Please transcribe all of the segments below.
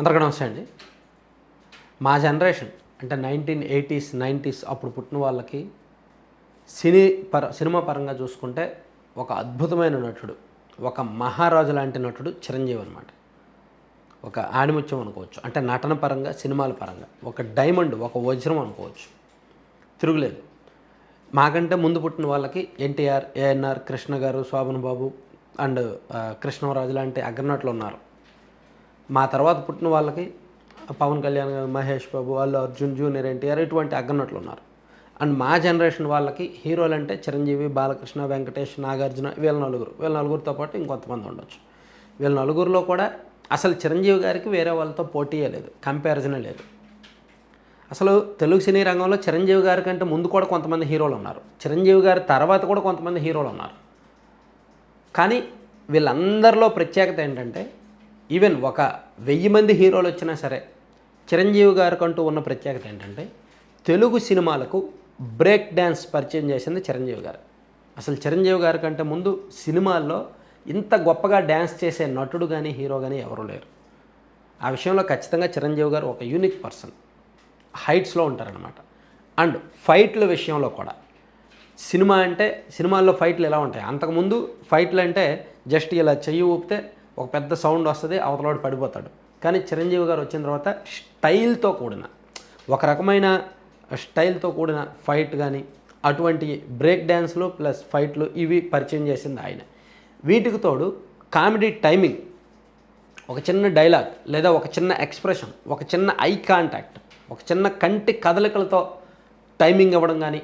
అందరికీ నమస్తే అండి. మా జనరేషన్ అంటే నైన్టీన్ ఎయిటీస్ నైంటీస్ అప్పుడు పుట్టిన వాళ్ళకి సినీ పర సినిమా పరంగా చూసుకుంటే ఒక అద్భుతమైన నటుడు ఒక మహారాజు లాంటి నటుడు చిరంజీవి అనమాట ఒక ఆణిముత్యం అనుకోవచ్చు అంటే నటన పరంగా సినిమాల పరంగా ఒక డైమండ్ ఒక వజ్రం అనుకోవచ్చు. తిరుగులేదు. మాకంటే ముందు పుట్టిన వాళ్ళకి ఎన్టీఆర్ ఏఎన్ఆర్ కృష్ణ గారు శోభన్ బాబు అండ్ కృష్ణరాజు లాంటి అగ్రనటులు ఉన్నారు. మా తర్వాత పుట్టిన వాళ్ళకి పవన్ కళ్యాణ్ గారు మహేష్ బాబు అల్లు అర్జున్ జూనియర్ ఎన్టీఆర్ ఇటువంటి అగ్గనట్లు ఉన్నారు. అండ్ మా జనరేషన్ వాళ్ళకి హీరోలు అంటే చిరంజీవి బాలకృష్ణ వెంకటేష్ నాగార్జున వీళ్ళ నలుగురు. వీళ్ళ నలుగురితో పాటు ఇంకొంతమంది ఉండొచ్చు. వీళ్ళ నలుగురిలో కూడా అసలు చిరంజీవి గారికి వేరే వాళ్ళతో పోటీయే లేదు. కంపారిజనే లేదు. అసలు తెలుగు సినీ రంగంలో చిరంజీవి గారి కంటే ముందు కూడా కొంతమంది హీరోలు ఉన్నారు. చిరంజీవి గారి తర్వాత కూడా కొంతమంది హీరోలు ఉన్నారు. కానీ వీళ్ళందరిలో ప్రత్యేకత ఏంటంటే ఈవెన్ ఒక వెయ్యి మంది హీరోలు వచ్చినా సరే చిరంజీవి గారికంటూ ఉన్న ప్రత్యేకత ఏంటంటే తెలుగు సినిమాలకు బ్రేక్ డ్యాన్స్ పరిచయం చేసింది చిరంజీవి గారు. అసలు చిరంజీవి గారి కంటే ముందు సినిమాల్లో ఇంత గొప్పగా డ్యాన్స్ చేసే నటుడు కానీ హీరో కానీ ఎవరు లేరు. ఆ విషయంలో ఖచ్చితంగా చిరంజీవి గారు ఒక యూనిక్ పర్సన్. హైట్స్లో ఉంటారనమాట అండ్ ఫైట్ల విషయంలో కూడా. సినిమా అంటే సినిమాల్లో ఫైట్లు ఎలా ఉంటాయి? అంతకుముందు ఫైట్లు అంటే జస్ట్ ఇలా చెయ్యి ఊపితే ఒక పెద్ద సౌండ్ వస్తుంది అవతలవాడు పడిపోతాడు. కానీ చిరంజీవి గారు వచ్చిన తర్వాత స్టైల్తో కూడిన ఒక రకమైన స్టైల్తో కూడిన ఫైట్ కానీ అటువంటి బ్రేక్ డ్యాన్స్లు ప్లస్ ఫైట్లు ఇవి పరిచయం చేసింది ఆయన. వీటికి తోడు కామెడీ టైమింగ్ ఒక చిన్న డైలాగ్ లేదా ఒక చిన్న ఎక్స్ప్రెషన్ ఒక చిన్న ఐ కాంటాక్ట్ ఒక చిన్న కంటి కదలికలతో టైమింగ్ ఇవ్వడం కానీ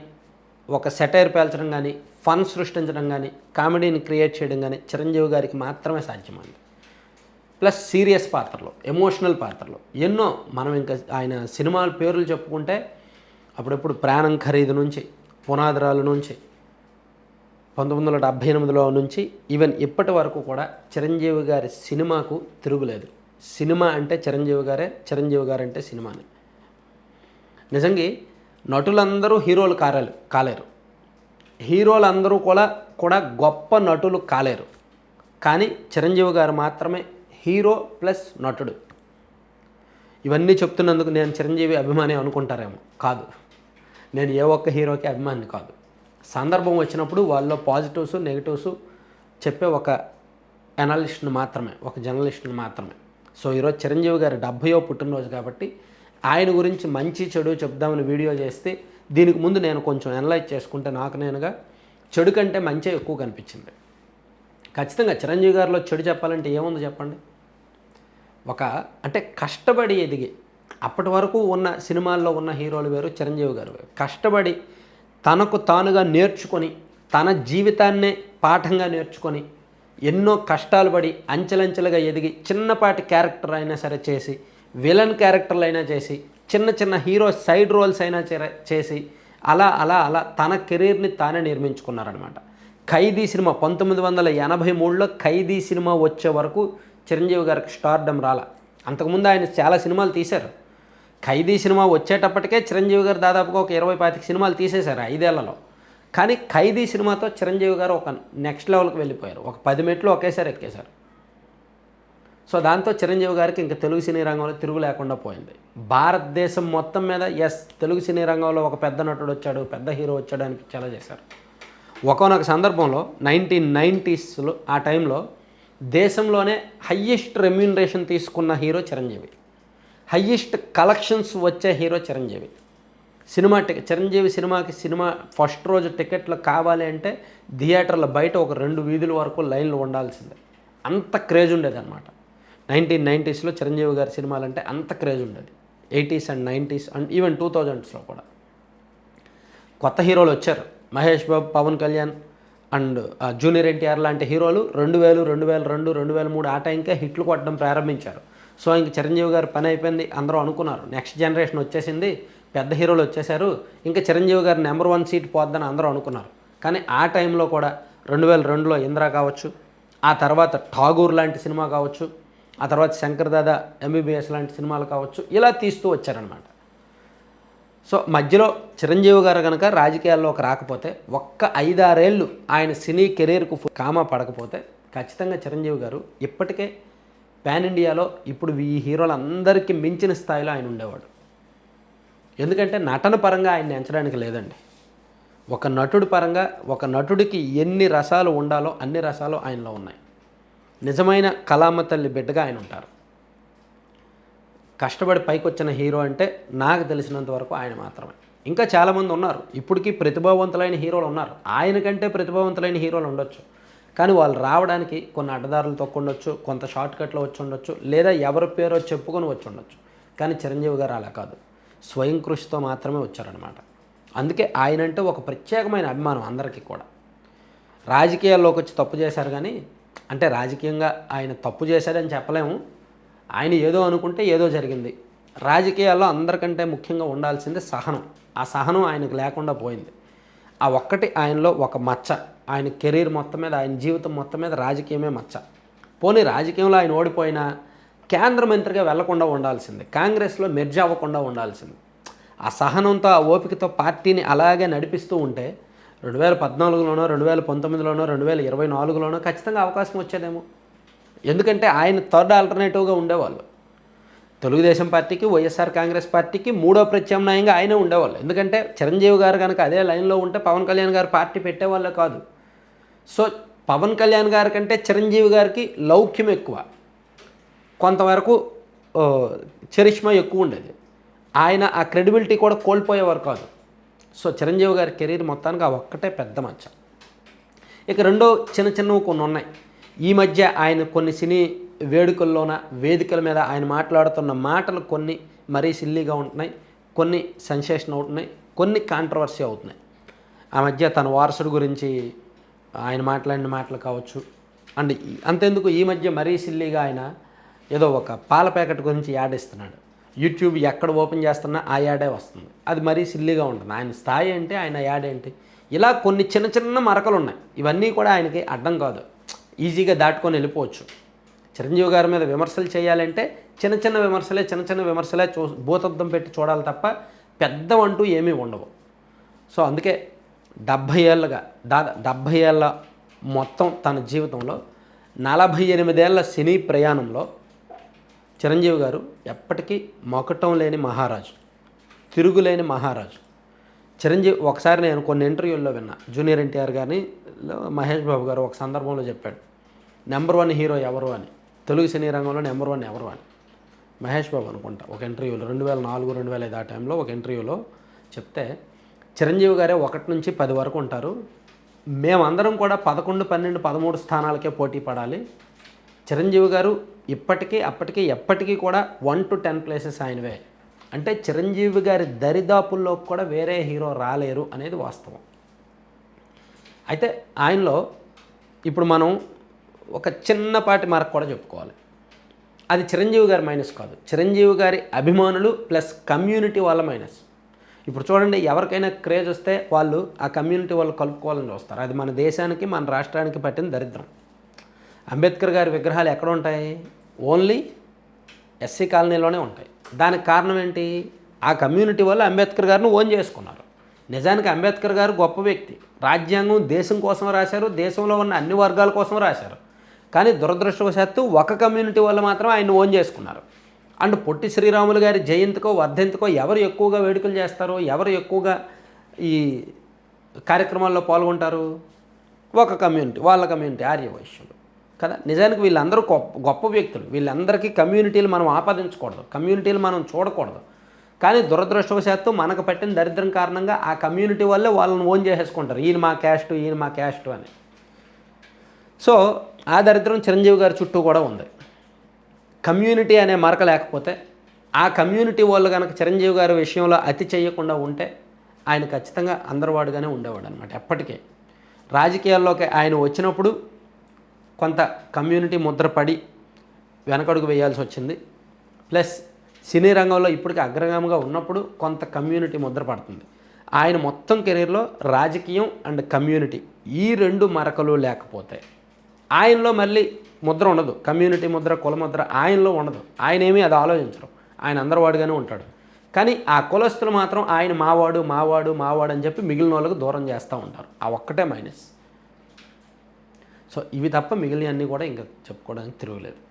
ఒక సెటైర్ పేల్చడం కానీ ఫన్ సృష్టించడం కానీ కామెడీని క్రియేట్ చేయడం కానీ చిరంజీవి గారికి మాత్రమే సాధ్యమైంది. ప్లస్ సీరియస్ పాత్రలు ఎమోషనల్ పాత్రలు. ఎన్నో మనం ఇంకా ఆయన సినిమాల పేర్లు చెప్పుకుంటే అప్పుడప్పుడు ప్రాణం ఖరీదు నుంచి పునాదిరాల నుంచి పంతొమ్మిది వందల డెబ్భై ఎనిమిదిలో నుంచి ఈవెన్ ఇప్పటి వరకు కూడా చిరంజీవి గారి సినిమాకు తిరుగులేదు. సినిమా అంటే చిరంజీవి గారే చిరంజీవి గారు అంటే సినిమాని. నిజంగా నటులందరూ హీరోలు కారాలు కాలేరు. హీరోలందరూ కూడా కూడా గొప్ప నటులు కాలేరు. కానీ చిరంజీవి గారు మాత్రమే హీరో ప్లస్ నటుడు. ఇవన్నీ చెప్తున్నందుకు నేను చిరంజీవి అభిమాని అనుకుంటారేమో. కాదు. నేను ఏ ఒక్క హీరోకి అభిమాని కాదు. సందర్భం వచ్చినప్పుడు వాళ్ళలో పాజిటివ్స్ నెగిటివ్స్ చెప్పే ఒక అనలిస్ట్ని మాత్రమే ఒక జర్నలిస్ట్ని మాత్రమే. సో ఈరోజు చిరంజీవి గారి డెబ్భయో పుట్టినరోజు కాబట్టి ఆయన గురించి మంచి చెడు చెప్దామని వీడియో చేస్తే దీనికి ముందు నేను కొంచెం అనలైజ్ చేసుకుంటే నాకు నేనుగా చెడు కంటే మంచి ఎక్కువ కనిపించింది. ఖచ్చితంగా చిరంజీవి గారిలో చెడు చెప్పాలంటే ఏముంది చెప్పండి? ఒక అంటే కష్టపడి ఎదిగి అప్పటి వరకు ఉన్న సినిమాల్లో ఉన్న హీరోలు వేరు చిరంజీవి గారు వేరు. కష్టపడి తనకు తానుగా నేర్చుకొని తన జీవితాన్నే పాఠంగా నేర్చుకొని ఎన్నో కష్టాలు పడి అంచెలంచెలుగా ఎదిగి చిన్నపాటి క్యారెక్టర్ అయినా సరే చేసి విలన్ క్యారెక్టర్లు అయినా చేసి చిన్న చిన్న హీరో సైడ్ రోల్స్ అయినా చేసి అలా అలా అలా తన కెరీర్ని తానే నిర్మించుకున్నారనమాట ఖైదీ సినిమా పంతొమ్మిది వందల ఎనభై మూడులో ఖైదీ సినిమా వచ్చే వరకు చిరంజీవి గారికి స్టార్డమ్ రాల. అంతకుముందు ఆయన చాలా సినిమాలు తీశారు. ఖైదీ సినిమా వచ్చేటప్పటికే చిరంజీవి గారు దాదాపుగా ఒక ఇరవై పాతిక సినిమాలు తీసేశారు ఐదేళ్ళలో. కానీ ఖైదీ సినిమాతో చిరంజీవి గారు ఒక నెక్స్ట్ లెవెల్కి వెళ్ళిపోయారు. ఒక పది మెట్లు ఒకేసారి ఎక్కేశారు. సో దాంతో చిరంజీవి గారికి ఇంకా తెలుగు సినీ రంగంలో తిరుగు లేకుండా పోయింది. భారతదేశం మొత్తం మీద ఎస్ తెలుగు సినీ రంగంలో ఒక పెద్ద నటుడు వచ్చాడు పెద్ద హీరో వచ్చాడు అనిపించేలా చేశారు. ఒకనొక సందర్భంలో నైన్టీన్ నైంటీస్లో ఆ టైంలో దేశంలోనే హయ్యెస్ట్ రెమ్యూనరేషన్ తీసుకున్న హీరో చిరంజీవి. హయ్యెస్ట్ కలెక్షన్స్ వచ్చే hero Chiranjeevi. Cinema ticket Chiranjeevi సినిమాకి సినిమా ఫస్ట్ రోజు టికెట్లు కావాలి అంటే థియేటర్ల బయట ఒక రెండు వీధుల వరకు లైన్లు ఉండాల్సిందే. అంత క్రేజ్ ఉండేది అనమాట నైన్టీన్ నైంటీస్లో చిరంజీవి గారి సినిమాలంటే అంత క్రేజ్ ఉండేది. Eighties and nineties and even two థౌజండ్స్లో కూడా. కొత్త హీరోలు వచ్చారు. మహేష్ బాబు పవన్ కళ్యాణ్ అండ్ ఆ, జూనియర్ ఎన్టీఆర్ లాంటి హీరోలు రెండు వేలు రెండు వేల రెండు రెండు వేల మూడు ఆ టైంకే హిట్లు కొట్టడం ప్రారంభించారు. సో ఇంక చిరంజీవి గారు పని అయిపోయింది. అందరూ అనుకున్నారు నెక్స్ట్ జనరేషన్ వచ్చేసింది పెద్ద హీరోలు వచ్చేసారు ఇంకా చిరంజీవి గారు నెంబర్ వన్ సీట్ పోద్దని అందరూ అనుకున్నారు. కానీ ఆ టైంలో కూడా రెండు వేల రెండులో ఇందిరా కావచ్చు ఆ తర్వాత ఠాగూర్ లాంటి సినిమా కావచ్చు ఆ తర్వాత శంకర్ దాదా ఎంబీబీఎస్ లాంటి సినిమాలు కావచ్చు ఇలా తీస్తూ వచ్చారనమాట సో మధ్యలో చిరంజీవి గారు కనుక రాజకీయాల్లోకి రాకపోతే ఒక్క ఐదారేళ్ళు ఆయన సినీ కెరీర్కు కామా పడకపోతే ఖచ్చితంగా చిరంజీవి గారు ఇప్పటికే పాన్ ఇండియాలో ఇప్పుడు ఈ హీరోలందరికీ మించిన స్థాయిలో ఆయన ఉండేవాడు. ఎందుకంటే నటన పరంగా ఆయన్ని ఎంచడానికి లేదండి. ఒక నటుడి పరంగా ఒక నటుడికి ఎన్ని రసాలు ఉండాలో అన్ని రసాలు ఆయనలో ఉన్నాయి. నిజమైన కళామ తల్లి బిడ్డగా ఆయన ఉంటారు. కష్టపడి పైకి వచ్చిన హీరో అంటే నాకు తెలిసినంత వరకు ఆయన మాత్రమే. ఇంకా చాలామంది ఉన్నారు. ఇప్పటికీ ప్రతిభావంతులైన హీరోలు ఉన్నారు. ఆయన కంటే ప్రతిభావంతులైన హీరోలు ఉండొచ్చు. కానీ వాళ్ళు రావడానికి కొన్ని అడ్డదారులు తొక్కుండొచ్చు కొంత షార్ట్ కట్లో వచ్చి ఉండొచ్చు లేదా ఎవరి పేరో చెప్పుకొని వచ్చి ఉండొచ్చు. కానీ చిరంజీవి గారు అలా కాదు. స్వయం కృషితో మాత్రమే వచ్చారనమాట అందుకే ఆయన అంటే ఒక ప్రత్యేకమైన అభిమానం అందరికీ కూడా. రాజకీయాల్లోకి వచ్చి తప్పు చేశారు కానీ అంటే రాజకీయంగా ఆయన తప్పు చేశారని చెప్పలేము. ఆయన ఏదో అనుకుంటే ఏదో జరిగింది. రాజకీయాల్లో అందరికంటే ముఖ్యంగా ఉండాల్సింది సహనం. ఆ సహనం ఆయనకు లేకుండా పోయింది. ఆ ఒక్కటి ఆయనలో ఒక మచ్చ. ఆయన కెరీర్ మొత్తం మీద ఆయన జీవితం మొత్తం మీద రాజకీయమే మచ్చ. పోనీ రాజకీయంలో ఆయన ఓడిపోయినా కేంద్ర మంత్రిగా వెళ్ళకుండా ఉండాల్సింది. కాంగ్రెస్లో మెర్జ్ అవ్వకుండా ఉండాల్సింది. ఆ సహనంతో ఆ ఓపికతో పార్టీని అలాగే నడిపిస్తూ ఉంటే రెండు వేల పద్నాలుగులోనో రెండు వేల పంతొమ్మిదిలోనో రెండు వేల ఇరవై నాలుగులోనో ఖచ్చితంగా అవకాశం వచ్చేదేమో. ఎందుకంటే ఆయన థర్డ్ ఆల్టర్నేటివ్గా ఉండేవాళ్ళు. తెలుగుదేశం పార్టీకి వైఎస్ఆర్ కాంగ్రెస్ పార్టీకి మూడో ప్రత్యామ్నాయంగా ఆయనే ఉండేవాళ్ళు. ఎందుకంటే చిరంజీవి గారు కనుక అదే లైన్లో ఉంటే పవన్ కళ్యాణ్ గారు పార్టీ పెట్టేవాళ్ళు కాదు. సో పవన్ కళ్యాణ్ గారి కంటే చిరంజీవి గారికి లౌక్యం ఎక్కువ. కొంతవరకు చరిష్మా ఎక్కువ ఉండేది. ఆయన ఆ క్రెడిబిలిటీ కూడా కోల్పోయేవారు కాదు. సో చిరంజీవి గారి కెరీర్ మొత్తానికి ఆ ఒక్కటే పెద్ద మచ్చ ఇక రెండో చిన్న చిన్నవి కొన్ని ఉన్నాయి. ఈ మధ్య ఆయన కొన్ని సినీ వేడుకల్లోన వేదికల మీద ఆయన మాట్లాడుతున్న మాటలు కొన్ని మరీ సిల్లీగా ఉంటున్నాయి కొన్ని సెన్సేషన్ అవుతున్నాయి కొన్ని కాంట్రవర్సీ అవుతున్నాయి. ఆ మధ్య తన వారసుడు గురించి ఆయన మాట్లాడిన మాటలు కావచ్చు. అండ్ అంతెందుకు ఈ మధ్య మరీ సిల్లీగా ఆయన ఏదో ఒక పాల ప్యాకెట్ గురించి యాడ్ ఇస్తున్నాడు. యూట్యూబ్ ఎక్కడ ఓపెన్ చేస్తున్నా ఆ యాడే వస్తుంది. అది మరీ సిల్లీగా ఉంటుంది. ఆయన స్థాయి ఏంటి ఆయన యాడ్ ఏంటి? ఇలా కొన్ని చిన్న చిన్న మరకలు ఉన్నాయి ఇవన్నీ కూడా ఆయనకి అడ్డం కాదు. ఈజీగా దాటుకొని వెళ్ళిపోవచ్చు. చిరంజీవి గారి మీద విమర్శలు చేయాలంటే చిన్న చిన్న విమర్శలే చిన్న చిన్న విమర్శలే చూ భూతద్దం పెట్టి చూడాలి తప్ప పెద్దవంటూ ఏమీ ఉండవు. సో అందుకే డెబ్భై ఏళ్ళగా దాదా డెబ్భై ఏళ్ళ మొత్తం తన జీవితంలో నలభై ఎనిమిదేళ్ళ సినీ ప్రయాణంలో చిరంజీవి గారు ఎప్పటికీ మొకటం లేని మహారాజు తిరుగులేని మహారాజు. చిరంజీవి ఒకసారి నేను కొన్ని ఇంటర్వ్యూల్లో విన్నా. జూనియర్ ఎన్టీఆర్ గారిని మహేష్ బాబు గారు ఒక సందర్భంలో చెప్పాడు. నెంబర్ వన్ హీరో ఎవరు అని. తెలుగు సినీ రంగంలో నెంబర్ వన్ ఎవరు అని. మహేష్ బాబు అనుకుంటా ఒక ఇంటర్వ్యూలో రెండు వేల నాలుగు రెండు వేల ఐదు ఆ టైంలో ఒక ఇంటర్వ్యూలో చెప్తే చిరంజీవి గారే ఒకటి నుంచి పది వరకు ఉంటారు. మేమందరం కూడా పదకొండు పన్నెండు పదమూడు స్థానాలకే పోటీ పడాలి. చిరంజీవి గారు ఇప్పటికీ అప్పటికీ ఎప్పటికీ కూడా వన్ టు టెన్ ప్లేసెస్ ఆయనవే. అంటే చిరంజీవి గారి దరిదాపుల్లో కూడా వేరే హీరో రాలేరు అనేది వాస్తవం. అయితే ఆయనలో ఇప్పుడు మనం ఒక చిన్నపాటి మార్క్ కూడా చెప్పుకోవాలి. అది చిరంజీవి గారి మైనస్ కాదు. చిరంజీవి గారి అభిమానులు ప్లస్ కమ్యూనిటీ వాళ్ళ మైనస్. ఇప్పుడు చూడండి ఎవరికైనా క్రేజ్ వస్తే వాళ్ళు ఆ కమ్యూనిటీ వాళ్ళు కలుపుకోవాలని చూస్తారు. అది మన దేశానికి మన రాష్ట్రానికి పట్టిన దరిద్రం. అంబేద్కర్ గారి విగ్రహాలు ఎక్కడ ఉంటాయి? ఓన్లీ ఎస్సీ కాలనీలోనే ఉంటాయి. దానికి కారణం ఏంటి? ఆ కమ్యూనిటీ వల్ల అంబేద్కర్ గారిని ఓన్ చేసుకున్నారు. నిజానికి అంబేద్కర్ గారు గొప్ప వ్యక్తి. రాజ్యాంగం దేశం కోసం రాశారు దేశంలో ఉన్న అన్ని వర్గాల కోసం రాశారు. కానీ దురదృష్టవశాత్తు ఒక కమ్యూనిటీ వల్ల మాత్రం ఆయన ఓన్ చేసుకున్నారు. అండ్ పొట్టి శ్రీరాములు గారి జయంతికో వర్ధంతికో ఎవరు ఎక్కువగా వేడుకలు చేస్తారో ఎవరు ఎక్కువగా ఈ కార్యక్రమాల్లో పాల్గొంటారు? ఒక కమ్యూనిటీ వాళ్ళ కమ్యూనిటీ ఆర్యవైశ్యులు. కదా? నిజానికి వీళ్ళందరూ గొప్ప గొప్ప వ్యక్తులు. వీళ్ళందరికీ కమ్యూనిటీలు మనం ఆపాదించకూడదు. కమ్యూనిటీలు మనం చూడకూడదు. కానీ దురదృష్టవశాత్తు మనకు పట్టిన దరిద్రం కారణంగా ఆ కమ్యూనిటీ వల్లే వాళ్ళని ఓన్ చేసేసుకుంటారు. ఈయన మా క్యాస్ట్ ఈయన మా క్యాస్ట్ అని. సో ఆ దరిద్రం చిరంజీవి గారి చుట్టూ కూడా ఉంది. కమ్యూనిటీ అనే మరక లేకపోతే ఆ కమ్యూనిటీ వాళ్ళు కనుక చిరంజీవి గారి విషయంలో అతి చేయకుండా ఉంటే ఆయన ఖచ్చితంగా అందరివాడుగానే ఉండేవాడు అనమాట ఎప్పటికీ. రాజకీయాల్లోకి ఆయన వచ్చినప్పుడు కొంత కమ్యూనిటీ ముద్రపడి వెనకడుగు వేయాల్సి వచ్చింది. ప్లస్ సినీ రంగంలో ఇప్పటికీ అగ్రగామిగా ఉన్నప్పుడు కొంత కమ్యూనిటీ ముద్ర పడుతుంది. ఆయన మొత్తం కెరీర్లో రాజకీయం అండ్ కమ్యూనిటీ ఈ రెండు మరకలు లేకపోతే. ఆయనలో మళ్ళీ ముద్ర ఉండదు. కమ్యూనిటీ ముద్ర కుల ముద్ర ఆయనలో ఉండదు. ఆయన ఏమీ అది ఆలోచించరు. ఆయన అందరివాడుగానే ఉంటాడు. కానీ ఆ కులస్తులు మాత్రం ఆయన మావాడు మావాడు మావాడు అని చెప్పి మిగిలిన వాళ్ళకు దూరం చేస్తూ ఉంటారు. ఆ ఒక్కటే మైనస్. సో ఇవి తప్ప మిగిలినవన్నీ కూడా ఇంకా చెప్పుకోవడానికి తిరగలేదు.